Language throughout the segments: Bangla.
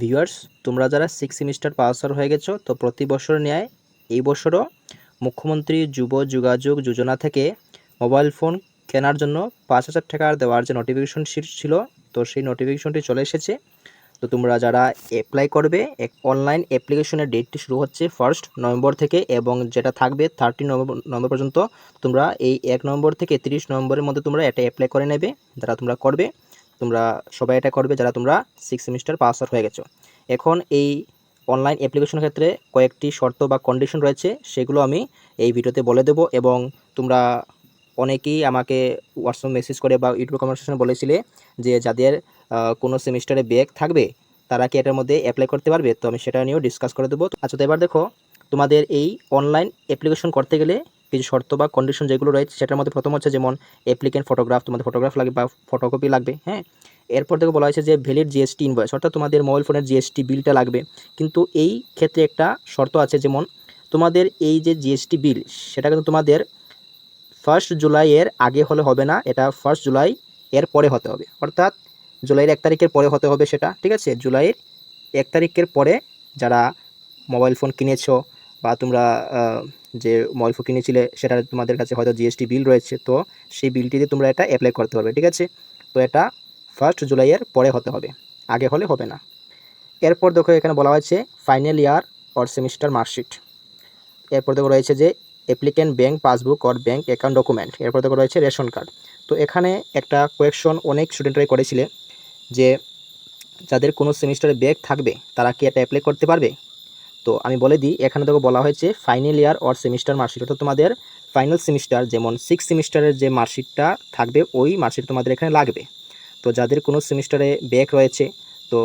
ভিউয়ার্স তোমরা যারা সিক্স সেমিস্টার পাস হয়ে গেছো, তো প্রতি বছর ন্যায় এই বছরও মুখ্যমন্ত্রী যুব যোগাযোগ যোজনা থেকে মোবাইল ফোন কেনার জন্য পাঁচ হাজার টাকা দেওয়ার যে নোটিফিকেশন ছিল, তো সেই নোটিফিকেশনটি চলে এসেছে। তো তোমরা যারা অ্যাপ্লাই করবে, এক অনলাইন অ্যাপ্লিকেশনের ডেটটি শুরু হচ্ছে ফার্স্ট নভেম্বর থেকে এবং যেটা থাকবে থার্টি নভেম্বর পর্যন্ত, তোমরা এই এক নভেম্বর থেকে তিরিশ নভেম্বরের মধ্যে তোমরা এটা অ্যাপ্লাই করে নেবে, যারা তোমরা করবে। তোমরা সবাই এটা করবে যারা তোমরা সিক্স সেমিস্টার পাস আউট হয়ে গেছো। এখন এই অনলাইন অ্যাপ্লিকেশনের ক্ষেত্রে কয়েকটি শর্ত বা কন্ডিশন রয়েছে, সেগুলো আমি এই ভিডিওতে বলে দেবো এবং তোমরা অনেকেই আমাকে হোয়াটসঅ্যাপ মেসেজ করে বা ইউটিউব কনভারসেশনে বলেছিলে যে যাদের কোনো সেমিস্টারে ব্যাক থাকবে, তারা কি এটার মধ্যে অ্যাপ্লাই করতে পারবে? তো আমি সেটা নিয়েও ডিসকাস করে দেবো। আচ্ছা তো এবার দেখো, তোমাদের এই অনলাইন অ্যাপ্লিকেশন করতে গেলে কিছু শর্ত বা কন্ডিশন যেগুলো রয়েছে, সেটার মধ্যে প্রথম হচ্ছে যেমন অ্যাপ্লিকেন্ট ফটোগ্রাফ তোমাদের ফটোগ্রাফ লাগবে বা ফটোকপি লাগবে হ্যাঁ? এরপর থেকে বলা হয়েছে যে ভ্যালিড জিএসটি ইনভয়েস অর্থাৎ তোমাদের মোবাইল ফোনের জিএসটি বিলটা লাগবে। কিন্তু এই ক্ষেত্রে একটা শর্ত আছে যেমন তোমাদের এই যে জিএসটি বিল সেটা কিন্তু তোমাদের ফার্স্ট জুলাইয়ের আগে হলে হবে না, এটা ফার্স্ট জুলাই এর পরে হতে হবে। অর্থাৎ জুলাইয়ের এক তারিখের পরে হতে হবে সেটা, ঠিক আছে? জুলাইয়ের এক তারিখের পরে যারা মোবাইল ফোন কিনেছো বা তোমরা যে মোবাইল ফোন কিনেছিলে, সেটা তোমাদের কাছে হয়তো জিএসটি বিল রয়েছে, তো সেই বিলটিতে তোমরা এটা অ্যাপ্লাই করতে পারবে, ঠিক আছে? তো এটা ফার্স্ট জুলাইয়ের পরে হতে হবে, আগে হলে হবে না। এরপর দেখো এখানে বলা হয়েছে final year or semester marksheet এরপর দেখো রয়েছে যে applicant bank passbook or bank account document এরপর দেখো রয়েছে রেশন কার্ড। তো এখানে একটা কোয়েকশন অনেক স্টুডেন্টরাই করেছিলে যে যাদের কোনো সেমিস্টারে ব্যাগ থাকবে, তারা কি এটা অ্যাপ্লাই করতে পারবে? তো আমি বলে দিই, এখানে দেখো বলা হয়েছে final year or semester marksheet অর্থাৎ তোমাদের ফাইনাল সেমিস্টার যেমন সিক্স সেমিস্টারের যে মার্কশিটটা থাকবে, ওই মার্কশিট তোমাদের এখানে লাগবে। তো যাদের কোনো সেমিস্টারে ব্যাক রয়েছে, তো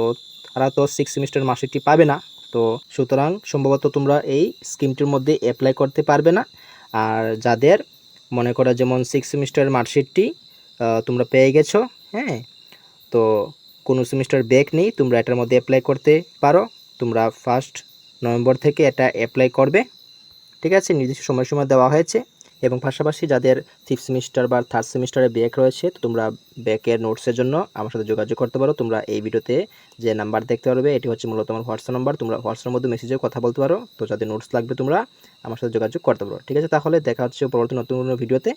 তারা তো সিক্স সেমিস্টার মার্কশিটটি পাবে না। তো সুতরাং সম্ভবত তোমরা এই স্কিমটির মধ্যে অ্যাপ্লাই করতে পারবে না। আর যাদের মনে করো যেমন সিক্স সেমিস্টারের মার্কশিটটি তোমরা পেয়ে গেছো হ্যাঁ তো কোনো সেমিস্টার ব্যাক নেই, তোমরা এটার মধ্যে অ্যাপ্লাই করতে পারো। তোমরা ফার্স্ট নভেম্বর থেকে এটা অ্যাপ্লাই করবে। ঠিক আছে, নির্দিষ্ট সময়সীমা দেওয়া হয়েছে এবং পাশাপাশি যাদের ফিফথ সেমিস্টার বা থার্ড সেমিস্টারে ব্যাক রয়েছে, তো তোমরা ব্যাকের নোটসের জন্য আমার সাথে যোগাযোগ করতে পারো। তোমরা এই ভিডিওতে যে নাম্বার দেখতে পারবে, এটি হচ্ছে মূলত আমার হোয়াটসঅ্যাপ নাম্বার তোমরা হোয়াটসঅ্যাপের মধ্যে মেসেজে কথা বলতে পারো। তো যাদের নোটস লাগবে তোমরা আমার সাথে যোগাযোগ করতে পারো। ঠিক আছে, তাহলে দেখা হচ্ছে পরবর্তী নতুন কোনো ভিডিওতে